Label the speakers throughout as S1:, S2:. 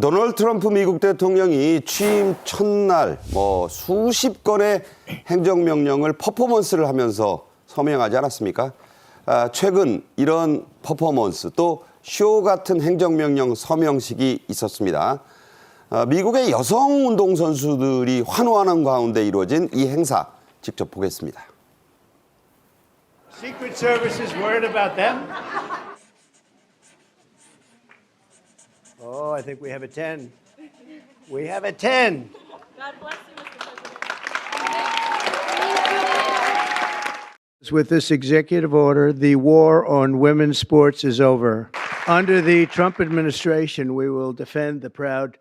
S1: 도널드 트럼프 미국 대통령이 취임 첫날 뭐 수십 건의 행정명령을 퍼포먼스를 하면서 서명하지 않았습니까? 아, 최근 이런 퍼포먼스 또 쇼 같은 행정명령 서명식이 있었습니다. 아, 미국의 여성 운동 선수들이 환호하는 가운데 이루어진 이 행사 직접 보겠습니다.
S2: Secret Service is worried about them? Oh, I think we have a 10. We have a 10.
S3: God bless you, Mr. President.
S2: With this executive order, the war on women's sports is over. Under the Trump administration, we will defend the proud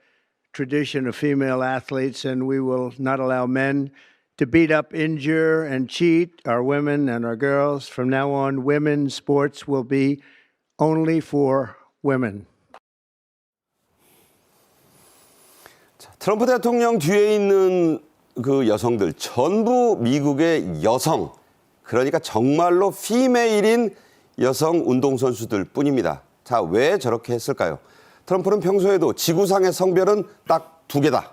S2: tradition of female athletes and we will not allow men to beat up, injure, and cheat our women and our girls. From now on, women's sports will be only for women.
S1: 트럼프 대통령 뒤에 있는 그 여성들 전부 미국의 여성 그러니까 정말로 피메일인 여성 운동선수들 뿐입니다. 자, 왜 저렇게 했을까요? 트럼프는 평소에도 지구상의 성별은 딱 두 개다.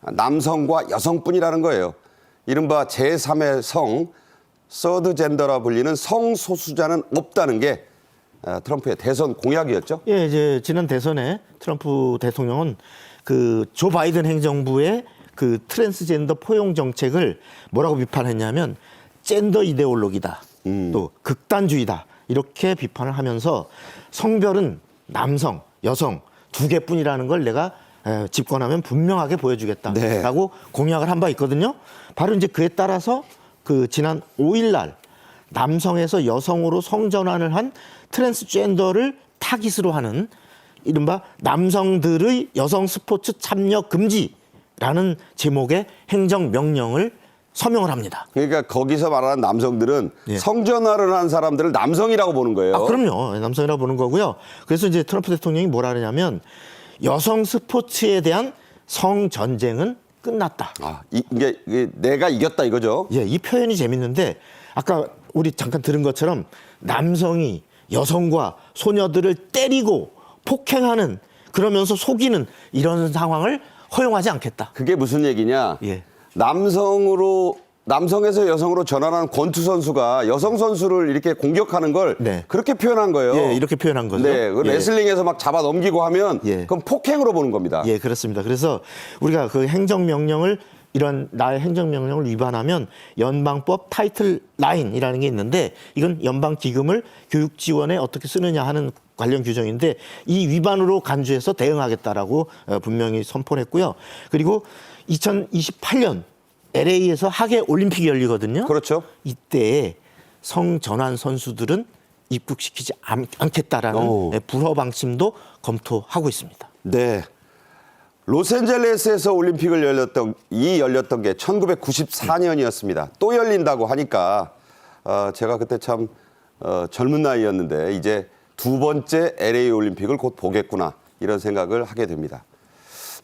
S1: 남성과 여성뿐이라는 거예요. 이른바 제3의 성, 서드 젠더라 불리는 성소수자는 없다는 게 아, 트럼프의 대선 공약이었죠.
S4: 예, 이제 지난 대선에 트럼프 대통령은 그 조 바이든 행정부의 그 트랜스젠더 포용 정책을 뭐라고 비판했냐면 젠더 이데올로기다. 또 극단주의다. 이렇게 비판을 하면서 성별은 남성, 여성 두 개뿐이라는 걸 내가 에, 집권하면 분명하게 보여주겠다라고 공약을 한 바 있거든요. 바로 이제 그에 따라서 그 지난 5일 날 남성에서 여성으로 성전환을 한 트랜스젠더를 타깃으로 하는 이른바 남성들의 여성 스포츠 참여 금지라는 제목의 행정 명령을 서명을 합니다.
S1: 그러니까 거기서 말하는 남성들은
S4: 예.
S1: 성전화를 한 사람들을 남성이라고 보는 거예요.
S4: 아, 그럼요. 남성이라고 보는 거고요. 그래서 이제 트럼프 대통령이 뭐라 그러냐면 여성 스포츠에 대한 성 전쟁은 끝났다.
S1: 아, 이- 이게 내가 이겼다 이거죠.
S4: 예, 이 표현이 재밌는데 아까 우리 잠깐 들은 것처럼 남성이 여성과 소녀들을 때리고 폭행하는 그러면서 속이는 이런 상황을 허용하지 않겠다.
S1: 그게 무슨 얘기냐?
S4: 예.
S1: 남성으로 남성에서 여성으로 전환한 권투 선수가 여성 선수를 이렇게 공격하는 걸
S4: 네.
S1: 그렇게 표현한 거예요.
S4: 예, 이렇게 표현한 거죠.
S1: 네, 그
S4: 예.
S1: 레슬링에서 막 잡아 넘기고 하면
S4: 예.
S1: 그건 폭행으로 보는 겁니다.
S4: 예, 그렇습니다. 그래서 우리가 그 행정 명령을 이런 나의 행정 명령을 위반하면 연방법 타이틀 9이라는 게 있는데 이건 연방 기금을 교육 지원에 어떻게 쓰느냐 하는 관련 규정인데 이 위반으로 간주해서 대응하겠다라고 어, 분명히 선포를 했고요. 그리고 2028년 LA에서 하계 올림픽이 열리거든요.
S1: 그렇죠.
S4: 이때 성전환 선수들은 입국시키지 않, 않겠다라는
S1: 오.
S4: 예, 불허 방침도 검토하고 있습니다.
S1: 네. 로스앤젤레스에서 올림픽을 열렸던 이 열렸던 게 1994년이었습니다. 또 열린다고 하니까 어, 제가 그때 참 어, 젊은 나이였는데 이제 두 번째 LA 올림픽을 곧 보겠구나 이런 생각을 하게 됩니다.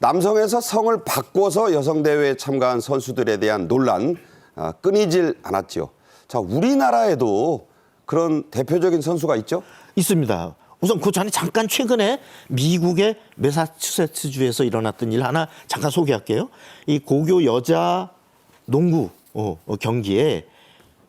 S1: 남성에서 성을 바꿔서 여성 대회에 참가한 선수들에 대한 논란 아, 끊이질 않았지요. 자, 우리나라에도 그런 대표적인 선수가 있죠?
S4: 있습니다. 우선 그 전에 잠깐 최근에 미국의 매사추세츠주에서 일어났던 일 하나 잠깐 소개할게요. 이 고교 여자 농구 어, 어, 경기에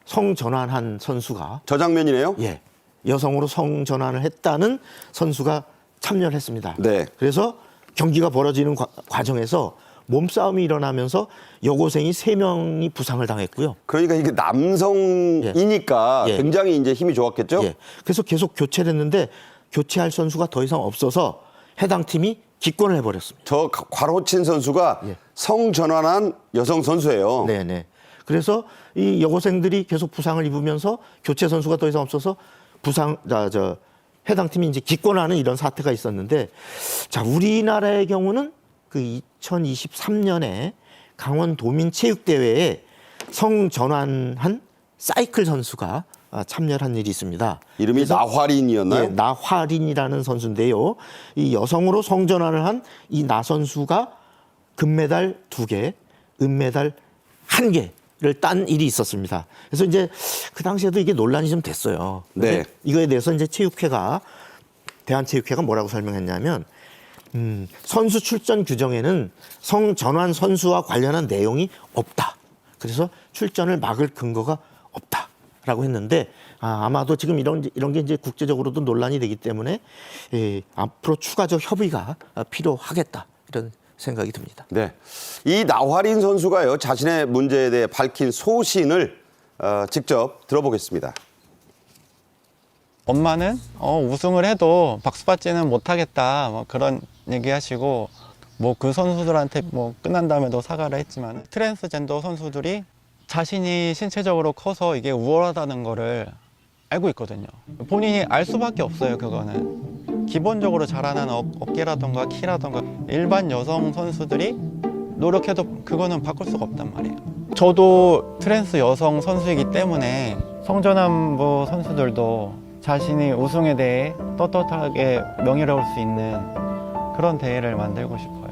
S4: 성 전환한 선수가
S1: 저 장면이네요.
S4: 예 여성으로 성전환을 했다는 선수가 참여를 했습니다.
S1: 네.
S4: 그래서 경기가 벌어지는 과, 과정에서 몸싸움이 일어나면서 여고생이 세명이 부상을 당했고요.
S1: 그러니까 이게 남성이니까
S4: 예.
S1: 굉장히 이제 힘이 좋았겠죠?
S4: 예. 그래서 계속 교체를 했는데 교체할 선수가 더 이상 없어서 해당 팀이 기권을 해버렸습니다.
S1: 저 과로친 선수가
S4: 예.
S1: 성전환한 여성 선수예요.
S4: 네네. 그래서 이 여고생들이 계속 부상을 입으면서 교체 선수가 더 이상 없어서 부상, 자, 저, 해당 팀이 이제 기권하는 이런 사태가 있었는데 자, 우리나라의 경우는 그 2023년에 강원 도민 체육대회에 성전환한 사이클 선수가 아, 참여를 한 일이 있습니다.
S1: 이름이 나화린이었나요?
S4: 예, 나화린이라는 선수인데요. 이 여성으로 성전환을 한 이 나 선수가 금메달 두 개, 은메달 한개 를딴 일이 있었습니다. 그래서 이제 그 당시에도 이게 논란이 좀 됐어요.
S1: 네.
S4: 이거에 대해서 이제 체육회가 대한체육회가 뭐라고 설명했냐면 음, 선수 출전 규정에는 성전환 선수와 관련한 내용이 없다. 그래서 출전을 막을 근거가 없다 라고 했는데 아, 아마도 지금 이런 이런 게 이제 국제적으로도 논란이 되기 때문에 예, 앞으로 추가적 협의가 아, 필요하겠다 이런 생각이 듭니다.
S1: 네. 이 나화린 선수가요, 자신의 문제에 대해 밝힌 소신을 어, 직접 들어보겠습니다.
S5: 엄마는 어, 우승을 해도 박수 받지는 못하겠다 뭐 그런 얘기하시고 뭐 그 선수들한테 뭐 끝난 다음에도 사과를 했지만 트랜스젠더 선수들이 자신이 신체적으로 커서 이게 우월하다는 거를 알고 있거든요. 본인이 알 수밖에 없어요 그거는 기본적으로 자라난 어, 어깨라던가 키라던가 일반 여성 선수들이 노력해도 그거는 바꿀 수가 없단 말이에요. 저도 트랜스 여성 선수이기 때문에 성전환부 선수들도 자신이 우승에 대해 떳떳하게 명예로울 수 있는 그런 대회를 만들고 싶어요.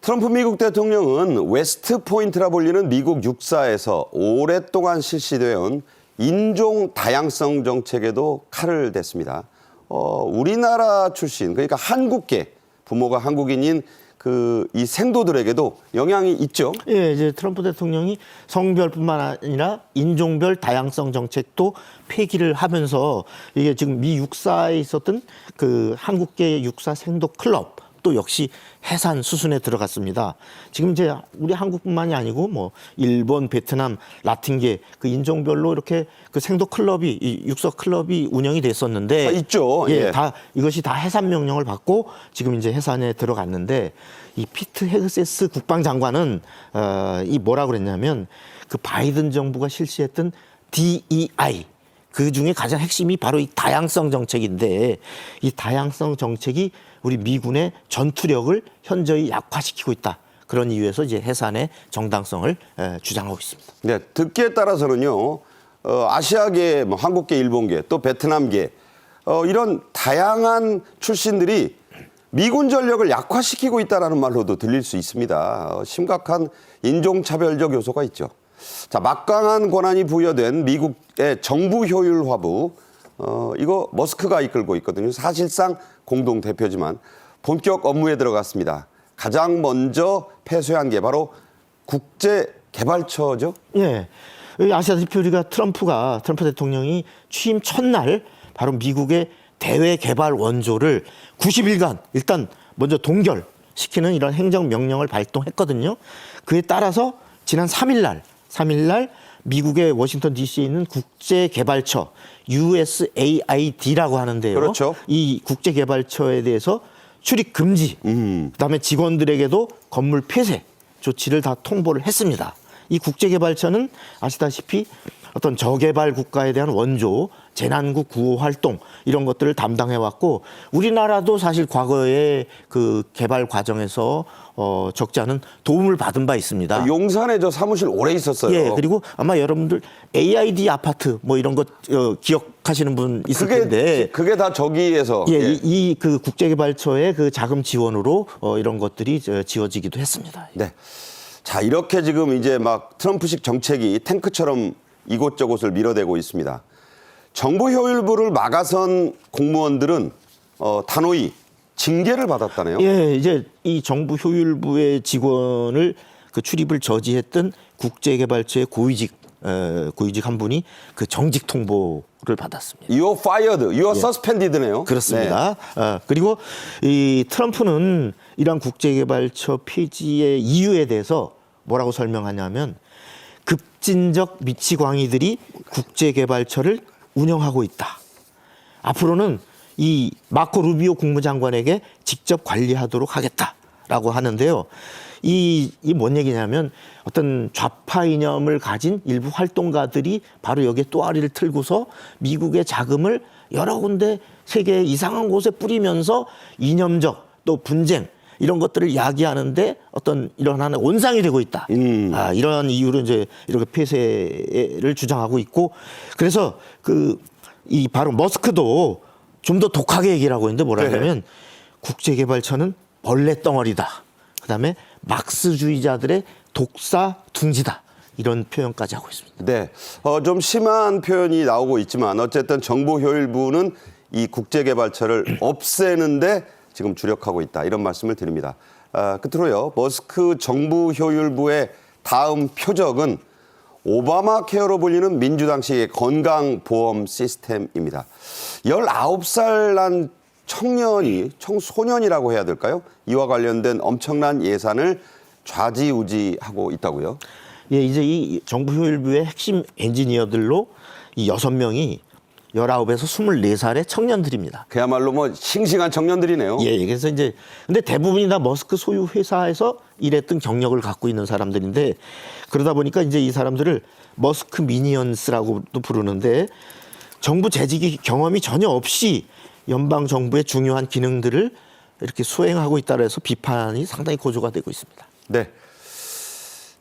S1: 트럼프 미국 대통령은 웨스트 포인트라 불리는 미국 육사에서 오랫동안 실시되어 인종 다양성 정책에도 칼을 댔습니다. 어, 우리나라 출신, 그러니까 한국계, 부모가 한국인인 그 이 생도들에게도 영향이 있죠.
S4: 예, 이제 트럼프 대통령이 성별뿐만 아니라 인종별 다양성 정책도 폐기를 하면서 이게 지금 미 육사에 있었던 그 한국계 육사 생도 클럽 또 역시 해산 수순에 들어갔습니다. 지금 이제 우리 한국뿐만이 아니고 뭐 일본, 베트남, 라틴계 그 인종별로 이렇게 그 생도 클럽이 이 육서 클럽이 운영이 됐었는데
S1: 아, 있죠.
S4: 예,
S1: 예.
S4: 다 이것이 다 해산 명령을 받고 지금 이제 해산에 들어갔는데 이 피트 헤그세스 국방장관은 어, 이 뭐라 그랬냐면 그 바이든 정부가 실시했던 DEI 그 중에 가장 핵심이 바로 이 다양성 정책인데 이 다양성 정책이 우리 미군의 전투력을 현저히 약화시키고 있다. 그런 이유에서 이제 해산의 정당성을 에, 주장하고 있습니다.
S1: 네, 듣기에 따라서는요, 어, 아시아계, 뭐 한국계, 일본계, 또 베트남계, 어, 이런 다양한 출신들이 미군 전력을 약화시키고 있다라는 말로도 들릴 수 있습니다. 어, 심각한 인종차별적 요소가 있죠. 자, 막강한 권한이 부여된 미국의 정부 효율 화부, 어, 이거 머스크가 이끌고 있거든요. 사실상 공동 대표지만 본격 업무에 들어갔습니다. 가장 먼저 폐쇄한 게 바로 국제 개발처죠.
S4: 예. 여기 아시다시피 우리가 트럼프가 트럼프 대통령이 취임 첫날 바로 미국의 대외 개발 원조를 90일간 일단 먼저 동결 시키는 이런 행정 명령을 발동했거든요. 그에 따라서 지난 3일 날 3일 날 미국의 워싱턴 DC에 있는 국제 개발처 USAID라고 하는데요.
S1: 그렇죠.
S4: 이 국제 개발처에 대해서 출입 금지, 그다음에 직원들에게도 건물 폐쇄 조치를 다 통보를 했습니다. 이 국제개발처는 아시다시피 어떤 저개발 국가에 대한 원조, 재난구 구호 활동 이런 것들을 담당해 왔고 우리나라도 사실 과거에 그 개발 과정에서 어 적지 않은 도움을 받은 바 있습니다.
S1: 용산에 저 사무실 오래 있었어요.
S4: 예, 그리고 아마 여러분들 AID 아파트 뭐 이런 것 어, 기억하시는 분 있을
S1: 그게
S4: 텐데
S1: 그게 다 저기에서
S4: 예,
S1: 예.
S4: 이그 국제개발처의 그 자금 지원으로 어, 이런 것들이 저, 지어지기도 했습니다.
S1: 네. 자, 이렇게 지금 이제 막 트럼프식 정책이 탱크처럼 이곳저곳을 밀어대고 있습니다. 정부 효율부를 막아선 공무원들은 어, 단호히 징계를 받았다네요.
S4: 예, 이제 이 정부 효율부의 직원을 그 출입을 저지했던 국제개발처의 고위직 에, 고위직 한 분이 그 정직 통보를 받았습니다.
S1: You're fired, you're suspended네요.
S4: 예. 그렇습니다. 어, 그리고 이 트럼프는 이런 국제개발처 폐지의 이유에 대해서 뭐라고 설명하냐면 급진적 미치광이들이 국제개발처를 운영하고 있다. 앞으로는 이 마코 루비오 국무장관에게 직접 관리하도록 하겠다라고 하는데요. 이, 이 뭔 얘기냐면 어떤 좌파 이념을 가진 일부 활동가들이 바로 여기에 또아리를 틀고서 미국의 자금을 여러 군데 세계 이상한 곳에 뿌리면서 이념적 또 분쟁 이런 것들을 야기하는데 어떤 이런 하나 온상이 되고 있다. 아, 이런 이유로 이제 이렇게 폐쇄를 주장하고 있고 그래서 그 이 바로 머스크도 좀 더 독하게 얘기를 하고 있는데 뭐라 하냐면 국제개발처는 벌레 덩어리다. 그다음에 막스주의자들의 독사 둥지다. 이런 표현까지 하고 있습니다.
S1: 네. 어, 좀 심한 표현이 나오고 있지만 어쨌든 정보 효율부는 이 국제개발처를 없애는데 지금 주력하고 있다 이런 말씀을 드립니다. 아, 끝으로요 머스크 정부 효율부의 다음 표적은 오바마 케어로 불리는 민주당식의 건강보험 시스템입니다. 19살 난 청년이, 청소년이라고 해야 될까요? 이와 관련된 엄청난 예산을 좌지우지하고 있다고요.
S4: 예, 이제 이 정부 효율부의 핵심 엔지니어들로 이 여섯 명이 19에서 24살의 청년들입니다.
S1: 그야말로 뭐 싱싱한 청년들이네요.
S4: 예, 예. 그래서 이제 근데 대부분이 다 머스크 소유 회사에서 일했던 경력을 갖고 있는 사람들인데 그러다 보니까 이제 이 사람들을 머스크 미니언스라고도 부르는데 정부 재직이 경험이 전혀 없이 연방 정부의 중요한 기능들을 이렇게 수행하고 있다고 해서 비판이 상당히 고조가 되고 있습니다.
S1: 네.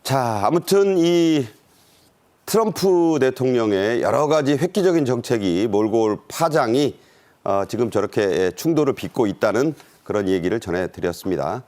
S1: 자, 아무튼 이 트럼프 대통령의 여러 가지 획기적인 정책이 몰고 올 파장이 어, 지금 저렇게 충돌을 빚고 있다는 그런 얘기를 전해드렸습니다.